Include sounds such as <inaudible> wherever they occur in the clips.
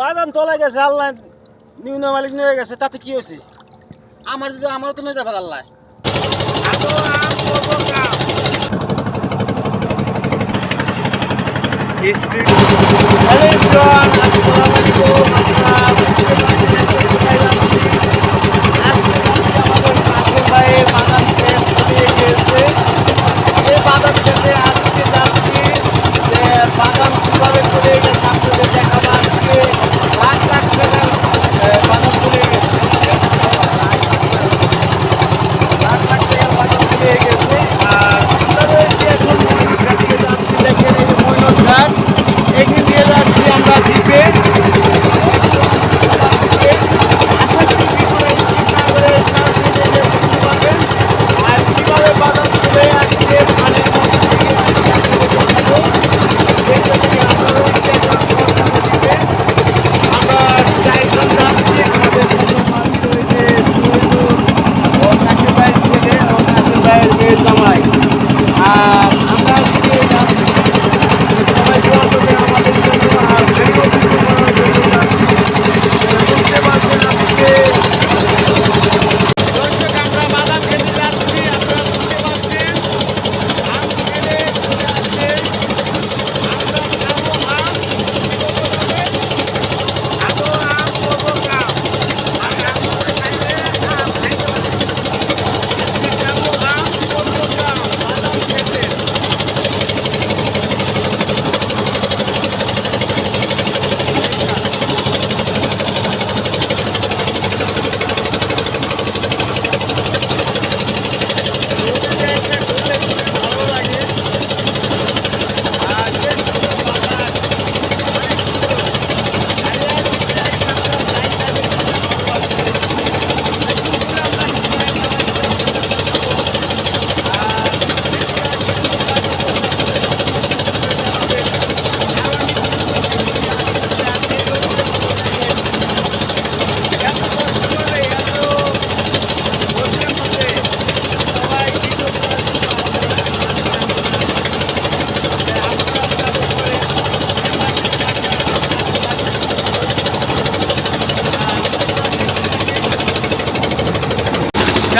বাদাম তোলা গেছে আল্লাহ নিম্ন মালিক নিয়ে গেছে তাতে কি হয়েছে? আমার যদি আমারও তো নিয়ে যাবে আল্লাহ হ্যালো আসসালামু আলাইকুম।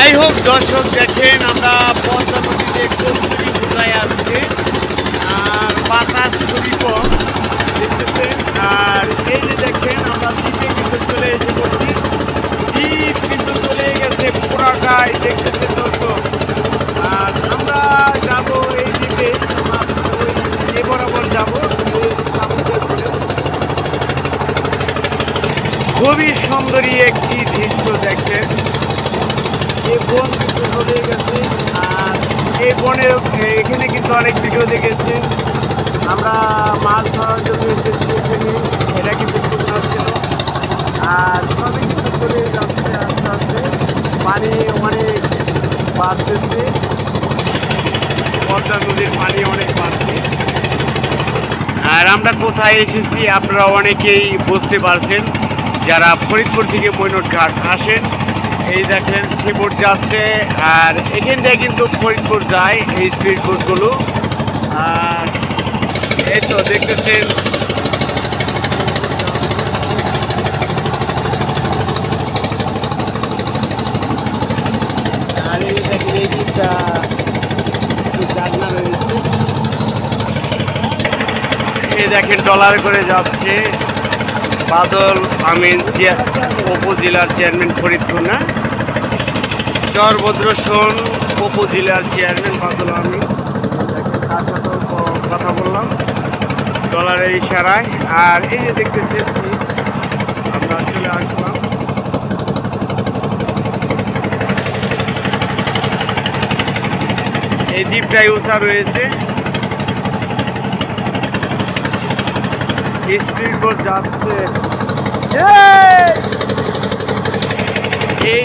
যাই হোক, দর্শক, দেখেন আমরা পদ্মা নদীতে কস্তুরি ঘোরায় আসছে আর বাতাস খুবই কম, দেখতেছেন। আর এই যে দেখেন, আমরা দ্বীপে কিন্তু চলে এসে পড়ছি। দ্বীপ কিন্তু চলে গেছে পুরাটাই, দেখতেছেন দর্শক। আর আমরা যাব এই দ্বীপে এ বরাবর যাব। খুবই সুন্দরী একটি দৃশ্য দেখেন। বন কিন্তু চলে গেছে। আর এই বনের এখানে কিন্তু অনেক ভিডিও দেখেছে। আমরা মাছ ধরার জন্য এসেছি এখানে। এটা কিন্তু শুকনো ছিল আর সবই কিন্তু চলে যাচ্ছে আস্তে আস্তে। পানি অনেক বাড়তেছে। পদ্মা নদীর পানি অনেক বাড়ছে। আর আমরা কোথায় এসেছি আপনারা অনেকেই বুঝতে পারছেন। যারা ফরিদপুর থেকে মৈনট ঘাট আসেন এই দেখেন সিবোট যাচ্ছে, আর এখান থেকে কিন্তু ফরিদপুর যায় এই স্পিড বোটগুলো আর এই তো দেখতেছেন, আর এই দেখেন ডলার করে যাচ্ছে। বাদল আমিন উপজেলার চেয়ারম্যান ফরিদপুর, না? চরভদ্রসোন উপজেলার চেয়ারম্যান বাদল আমি। তার সাথেও কথা বললাম ডলারের ইশারায়। আর এই যে দেখতেছেন আমরা চলে আসলাম। এই দ্বীপটাই উষা রয়েছে। স্পিড বোট যাচ্ছে। এই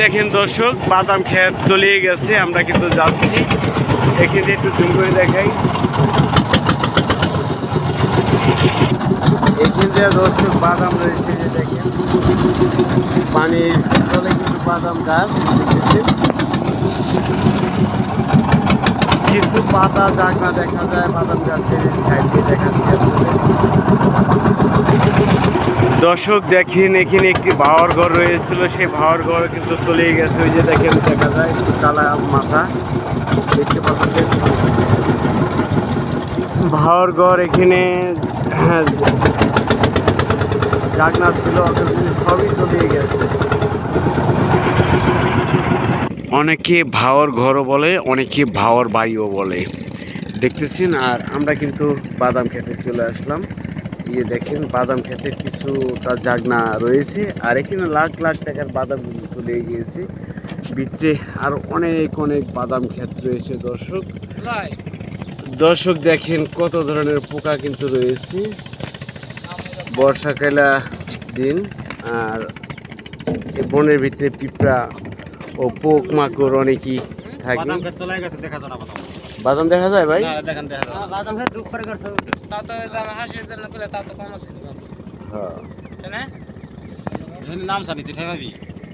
দেখেন দর্শক, বাদাম খেত চলিয়ে গেছে, আমরা কিন্তু যাচ্ছি। এখানে একটু জুম করে দেখাই। এখান দর্শক, বাদাম রয়েছে যে দেখেন। পানির তলে কিন্তু বাদাম গাছ কিছু পাতা জাগনা দেখা যায়, বাদাম গাছের সাইড দিয়ে দেখা যাচ্ছে আপনাদের। দর্শক দেখেন এখানে একটি ভাওয়ার ঘর রয়েছিল। সেই ভাওয়ার ঘর কিন্তু চলে গেছে। ওই যে দেখেন দেখা যায় কালা মাথা। দেখতে পাচ্ছেন? ভাওয়ার ঘর এখানে হ্যাঁ, জাগনা ছিল সবই চলে গেছে। অনেকে ভাওয়ার ঘরও বলে অনেকে ভাওয়ার বাড়িও বলে। দেখতেছেন আর আমরা কিন্তু বাদাম খেতে চলে আসলাম। ইয়ে দেখেন, বাদাম খেতে কিছুটা জাগনা রয়েছে। আর এখানে লাখ লাখ টাকার বাদাম চলে গিয়েছে। ভিতরে আর অনেক অনেক বাদাম ক্ষেত রয়েছে, দর্শক। দর্শক দেখেন কত ধরনের পোকা কিন্তু রয়েছে। বর্ষাকালা দিন, আর বনের ভিতরে পিঁপড়া ও পোক মাকড় অনেকই থাকে। বাদাম দেখা যায় না দেখা ভাই? না, দেখেন দেখা যায় বাদাম খেয়ে ডুব করে করছ তা তো আমার হাসির জন্য করলে তা তো কম আছে। হ্যাঁ। তাই না নাম জানি তুই ঠেকাবি?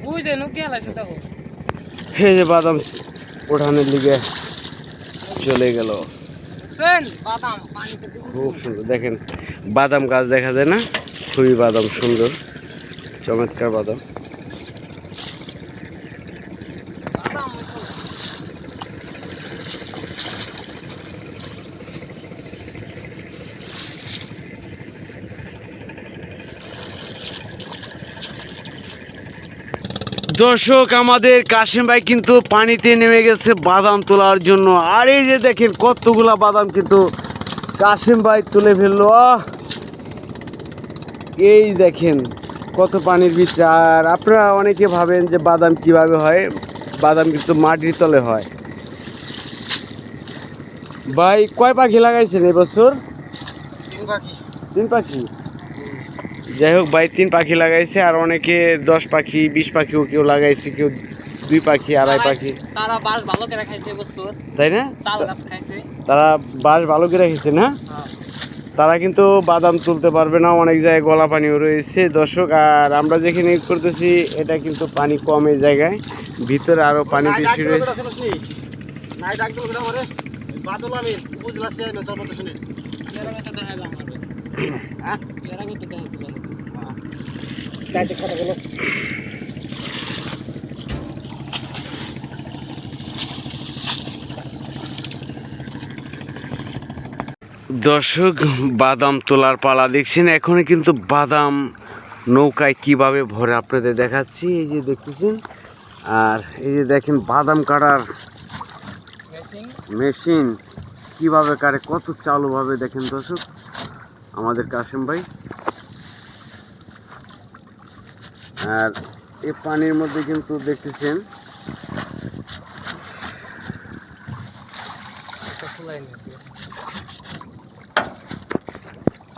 ওই যে নুকি হালাইছে দেখো। এই যে বাদাম ওঠানোর লিগে চলে গেল। শুন। বাদাম পানিতে খুব সুন্দর। দেখেন বাদাম গাছ দেখা যায় না? খুবই বাদাম সুন্দর। চমৎকার বাদাম। দর্শক আমাদের কাশিম ভাই কিন্তু পানিতে নেমে গেছে বাদাম তোলার জন্য। আর এই যে দেখেন কতগুলা বাদাম কিন্তু কাশিম ভাই তুলে ফেলল! এই দেখেন কত পানির ভিতরে। আর আপনারা অনেকে ভাবেন যে বাদাম কীভাবে হয়? বাদাম কিন্তু মাটির তলে হয়। ভাই কয় পাখি লাগাইছেন এবছর তিন পাখি। তিন পাখি? যাই হোক ভাই তিন পাখি লাগাইছে আর অনেকে দশ পাখি বিশ পাখিও কেউ লাগাইছে কেউ দুই পাখি আড়াই পাখি। তারা বাস ভালো করে খাইছে বছর তাই না? তাল গাছ খাইছে। তারা বাস ভালো করে রেখেছে না? তারা কিন্তু বাদাম তুলতে পারবে না অনেক জায়গায় গলা পানিও রয়েছে। দর্শক আর আমরা যেখানে ই করতেছি এটা কিন্তু পানি কম এই জায়গায়। ভিতরে আরও পানি বেশি রয়েছে? বাদল আমি উপজেলা দর্শক বাদাম তোলার পালা দেখছেন। এখন কিন্তু বাদাম নৌকায় কীভাবে ভরে আপনাদের দেখাচ্ছি। এই যে দেখতেছেন আর এই যে দেখেন বাদাম কাটার মেশিন। কীভাবে কাটে কত চালুভাবে দেখেন দর্শক। আমাদের কাশেম ভাই। আর এই পানির মধ্যে কিন্তু দেখতেছেন,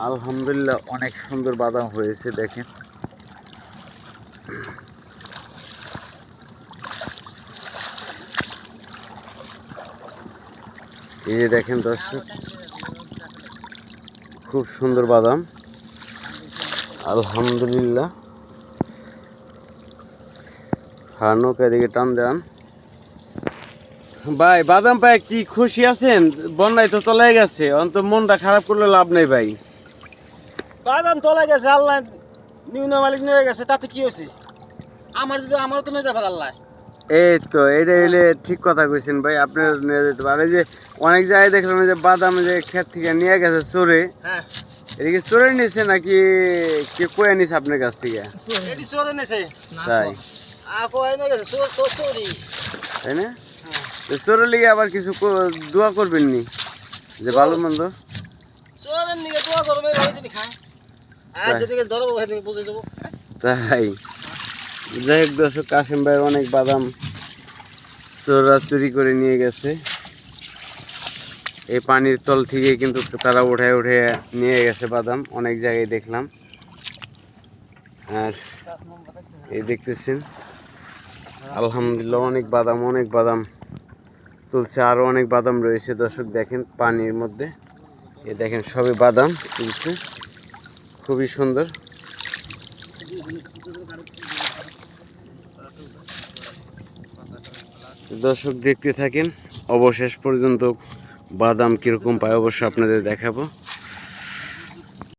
আলহামদুলিল্লাহ অনেক সুন্দর বাদাম হয়েছে, দেখেন। এই যে দেখেন দর্শক খুব সুন্দর বাদাম। আলহামদুলিল্লাহ। হ্যাঁ নৌকা দিকে টান দেন। ভাই, বাদাম পায়ে কি খুশি আছেন? বন্যায় তো চলে গেছে। অন্ত মনটা খারাপ করলে লাভ নেই ভাই। বাদাম তোলা গেছে, আল্লাহ নিম্ন মালিক নিয়ে গেছে, তাতে কি হয়েছে? আমার যদি আমারও তো নিয়ে যাবে আল্লাহ। এই তো এটা এলে ঠিক কথা কইছেন ভাই আপনি নিয়ে যেতে পারে যে অনেক জায়গায় দেখলাম যে বাদাম যে ক্ষেত থেকে নিয়ে গেছে চোরে। হ্যাঁ। এটা কি চোরে নিছে নাকি কে কয়ে নিছে আপনার কাছ থেকে? তাই। তাই না? চোরের লিগে আবার কিছু দোয়া করবেন নি? যে ভালো মন্দ? চোরের নিয়ে দোয়া করবে ভালো যদি খায়। আর তাই। যেদিকে ধরবো সেদিকে বুঝে দেবো। তাই। যাই হোক দর্শক কাশিম ভাই অনেক বাদাম চোররা চুরি করে নিয়ে গেছে। এই পানির তল থেকে কিন্তু তারা উঠে উঠে নিয়ে গেছে বাদাম, অনেক জায়গায় দেখলাম। আর এই দেখতেছেন, আলহামদুলিল্লাহ অনেক বাদাম অনেক বাদাম তুলছে আরও অনেক বাদাম রয়েছে। দর্শক, দেখেন পানির মধ্যে, এই দেখেন সবই বাদাম তুলছে, খুবই সুন্দর। দর্শক দেখতে থাকেন অবশেষ পর্যন্ত বাদাম কীরকম পায় অবশ্য আপনাদের দেখাবো।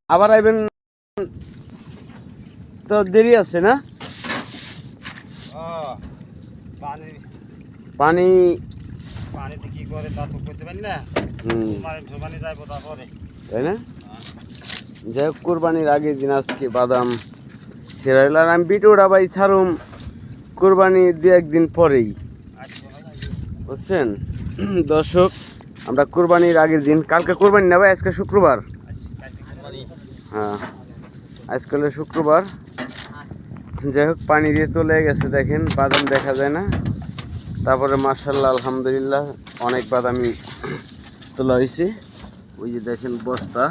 আবার আইবেন তো দেরি আছে না? পানি। পানি পানিতে কি করে তা তো করতে পারি না। হুম। যাইবো তারপরে। তাই না? যাই হোক কোরবানির আগের দিন আজকে বাদাম আমি বিটোটা ভাই ছাড়ুম কোরবানি দু একদিন পরেই। বুঝছেন? দর্শক, আমরা কোরবানির আগের দিন, কালকে কোরবানি না ভাই, আজকে শুক্রবার? হ্যাঁ আজকাল শুক্রবার। যাই হোক, পানি দিয়ে চলে গেছে, দেখেন, বাদাম দেখা যায় না। তারপরে মার্শাল্লাহ আলহামদুলিল্লাহ, অনেক বাদামি তোলা হয়েছে ওই যে দেখেন বস্তা।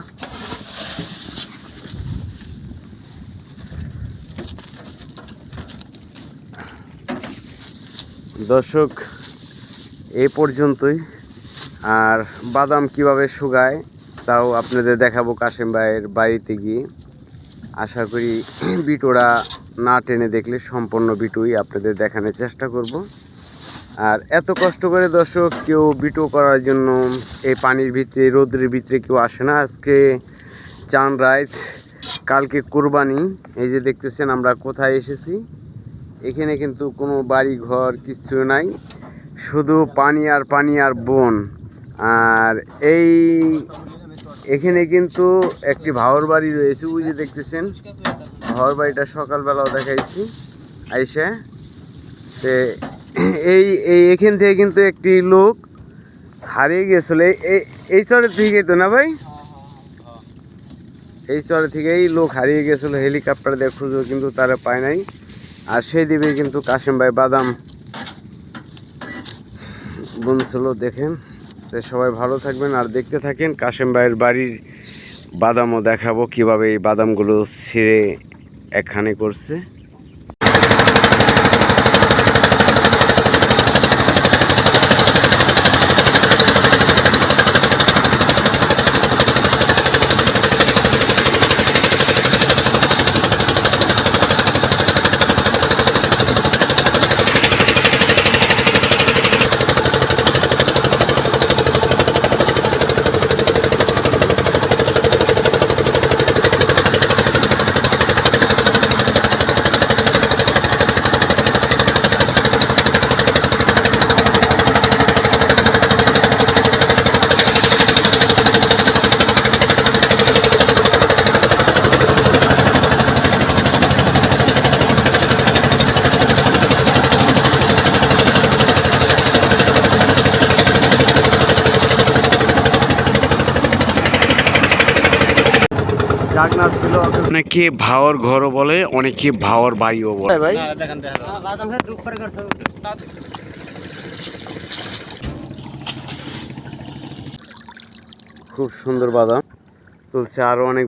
দর্শক এই পর্যন্তই। আর বাদাম কীভাবে শুকায়, তাও আপনাদের দেখাবো কাশেম ভাইয়ের বাড়িতে গিয়ে। আশা করি <clears throat> বিটোরা না টেনে দেখলে সম্পূর্ণ বিটুই আপনাদের দেখানোর চেষ্টা করব। আর এত কষ্ট করে দর্শক, কেউ বিটো করার জন্য এই পানির ভিতরে, রোদ্রের ভিতরে কেউ আসে না। আজকে চান রাইত, কালকে কোরবানি। এই যে দেখতেছেন আমরা কোথায় এসেছি। এখানে কিন্তু কোনো বাড়ি ঘর কিছু নাই। শুধু পানি আর পানি আর বন। আর এই এখানে কিন্তু একটি ভাওর বাড়ি রয়েছে যে দেখতেছেন। ভাওর বাড়িটা সকালবেলাও দেখাইছি। আইসা তে এই এই এখান থেকে কিন্তু একটি লোক হারিয়ে গেছিল। এই- এই চরের থেকে তো না ভাই? এই চরে থেকেই লোক হারিয়ে গেছিল, হেলিকপ্টার দিয়ে খুঁজো কিন্তু তারা পায় নাই। আর সেই দিকে কিন্তু কাশিম ভাই বাদাম বুনছিল দেখেন। তো সবাই ভালো থাকবেন আর দেখতে থাকেন কাশেম ভাইয়ের বাড়ির বাদামও দেখাবো কীভাবে এই বাদামগুলো ছিঁড়ে একখানে করছে। ডাকনা ছিল। অনেকে ভাওয়ার ঘরও বলে অনেকে ভাওয়ার বাড়িও বলে। ভাই দেখেন দেখেন। বাদাম ডুব করে করছে খুব সুন্দর বাদাম। তুলছে আরও অনেক